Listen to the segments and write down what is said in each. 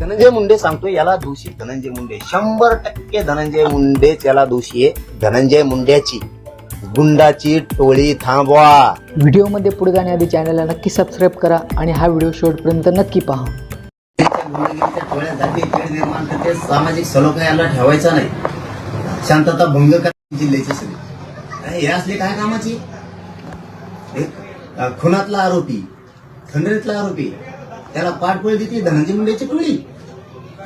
धनंजय मुंडे सांगतो याला दोषी धनंजय मुंडे. शंभर टक्के धनंजय मुंडेच याला दोषी आहे. धनंजय मुंड्याची गुंडाची टोळी थांबवा. व्हिडिओमध्ये पुढे जाण्याआधी चॅनलला नक्की सबस्क्राईब करा आणि हा व्हिडिओ शेवटपर्यंत नक्की पहा. गुंडगिरीच्या टोळ्या जाती खेळ निर्माण करते. सामाजिक सलोखा याला ठेवायचा नाही. शांतता भंग करा जिल्ह्याची सगळी. हे असले काय कामाची? खुनातला आरोपी खंडणीतला आरोपी. त्याला पाठबळ देते धनंजय मुंडेची टोळी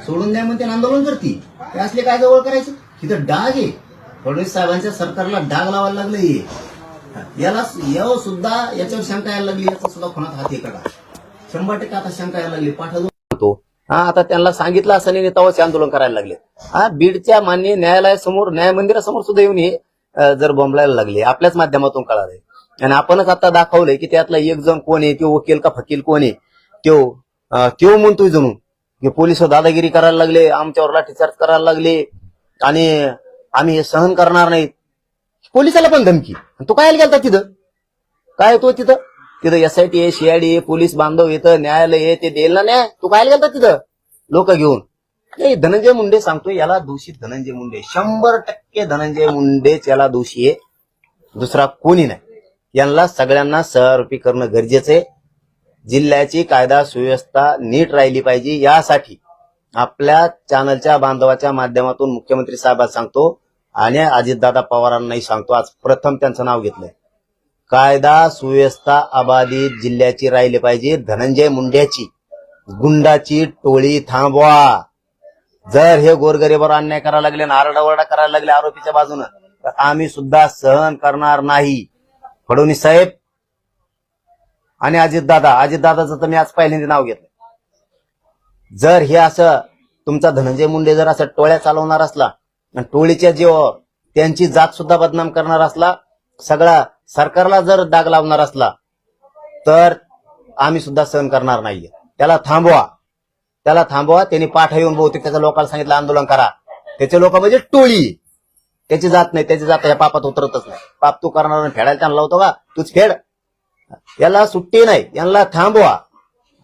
सोडून द्या म्हणते आणि आंदोलन करते ते असले काय जवळ करायचे? इथं डाग आहे. फडणवीस साहेबांच्या सरकारला डाग लावायला लागलं हे. याला याव सुद्धा याच्यावर शंका यायला लागली याचा सुद्धा कोणात हात एकडा शंभर टक्के आता शंका यायला लागली. पाठवतो हा आता त्यांना सांगितलं असं नाही आंदोलन करायला लागले. हा बीडच्या मान्य न्यायालयासमोर न्याय मंदिरासमोर सुद्धा येऊन हे जर बोंबलायला लागले. आपल्याच माध्यमातून कळालंय. आणि आपणच आता दाखवलंय की त्यातला एक जण कोण आहे किंवा वकील का फकील कोण आहे? त्यो त्यो म्हणतोय जणू. की पोलीस दादागिरी करायला लागले आमच्यावर लाठीचार्ज करायला लागले आणि आम्ही हे सहन करणार नाहीत. पोलिसाला पण धमकी. तो काय गेलता तिथं? काय तो तिथं? तिथं एसआयटी आहे सीआयडी आहे पोलीस बांधव येतं न्यायालय आहे ते देईल ना न्याय? तू काय गेलता तिथं? लोक घेऊन. नाही धनंजय मुंडे सांगतोय याला दोषी धनंजय मुंडे. शंभर टक्के धनंजय मुंडेच याला दोषी आहे. दुसरा कोणी नाही. यांना सगळ्यांना सहआरोपी करणं गरजेचं आहे. जिल्ह्याची कायदा सुव्यवस्था नीट राहिली पाहिजे यासाठी आपल्या चॅनलच्या बांधवाच्या माध्यमातून मुख्यमंत्री साहेबांना सांगतो आणि अजितदादा पवारांनाही सांगतो. आज प्रथम त्यांचं नाव घेतलंय. कायदा सुव्यवस्था अबाधित जिल्ह्याची राहिली पाहिजे. धनंजय मुंड्याची गुंडाची टोळी थांबवा. जर हे गोरगरीबावर अन्याय करायला लागले आणि आरडाओरडा करायला लागले आरोपीच्या बाजूनं तर आम्ही सुद्धा सहन करणार नाही. फडणवीस साहेब आणि अजितदादा अजितदादाचं तर मी आज पहिल्यांदा नाव घेतलं जर हे असं तुमचा धनंजय मुंडे जर असं टोळ्या चालवणार असला आणि टोळीच्या जीवावर त्यांची जात सुद्धा बदनाम करणार असला सगळा सरकारला जर डाग लावणार असला तर आम्ही सुद्धा सहन करणार नाहीये. त्याला थांबवा. त्याला थांबवा. त्यांनी पाठा येऊन बहुतेक त्याच्या लोकांना सांगितलं आंदोलन करा. त्याचे लोक म्हणजे टोळी. त्याची जात नाही त्याची जात या पापात उतरतच नाही. पाप तू करणार फेडायला त्यांना लावतो का? तूच फेड. याला सुट्टी नाही यांना थांबवा.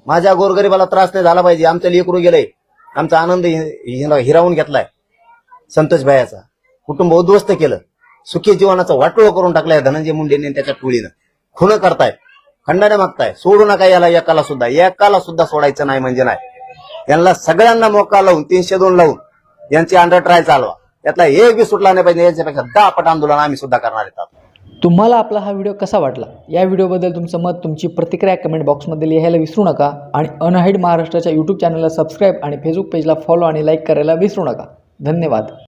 माझ्या गोरगरीबाला त्रास नाही झाला पाहिजे आमचं लेकरू गेलंय आमचा आनंद हिरावून घेतलाय संतोष भायाचा. कुटुंब उद्ध्वस्त केलं. सुखी जीवनाचा वाटोळ करून टाकलाय धनंजय मुंडेने त्याच्या टोळीनं. खुन करताय खंडाने मागताय सोडू नका याला एकाला सुद्धा. एकाला सुद्धा सोडायचं नाही म्हणजे नाही. यांना सगळ्यांना मोका लावून तीनशे दोन लावून यांची अंडर ट्रायल चालवा. त्यातला एक बी सुटला नाही पाहिजे याच्यापेक्षा दहा पट आंदोलन आम्ही सुद्धा करणार आहेत. तुम्हाला आपला हा व्हिडिओ कसा वाटला? या व्हिडिओबद्दल तुमचं मत तुमची प्रतिक्रिया कमेंट बॉक्समध्ये लिहायला विसरू नका आणि अनहाईड महाराष्ट्राच्या यूट्यूब चॅनलला सबस्क्राईब आणि फेसबुक पेजला फॉलो आणि लाईक करायला विसरू नका. धन्यवाद.